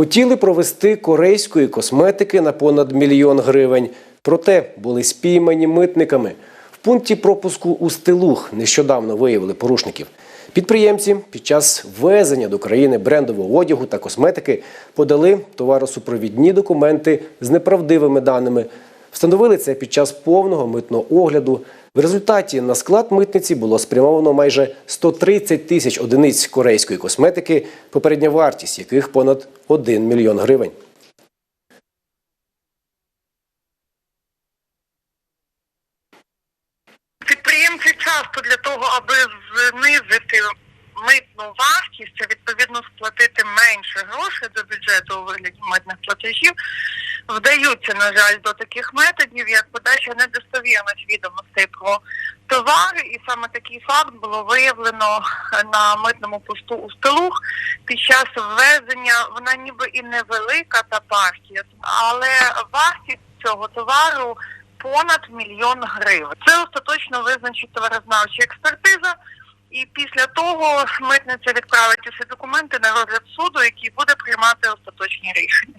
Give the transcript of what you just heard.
Хотіли провести корейської косметики на понад мільйон гривень. Проте були спіймані митниками. В пункті пропуску у Стилух нещодавно виявили порушників. Підприємці під час ввезення до країни брендового одягу та косметики подали товаросупровідні документи з неправдивими даними. Встановили це під час повного митного огляду. В результаті на склад митниці було спрямовано майже 130 тисяч одиниць корейської косметики, попередня вартість яких понад 1 мільйон гривень. Підприємці часто для того, аби знизити митну вартість, а відповідно сплатити менше грошей до бюджету у вигляді митних платежів, вдаються, на жаль, до таких методів, як подача недостовірних відомостей про товари, і саме такий факт було виявлено на митному посту у Стелух під час ввезення. Вона ніби і невелика та партія, але вартість цього товару понад мільйон гривень. Це остаточно визначить товарознавча експертиза. І після того митниця відправить усі документи на розгляд суду, який буде приймати остаточні рішення.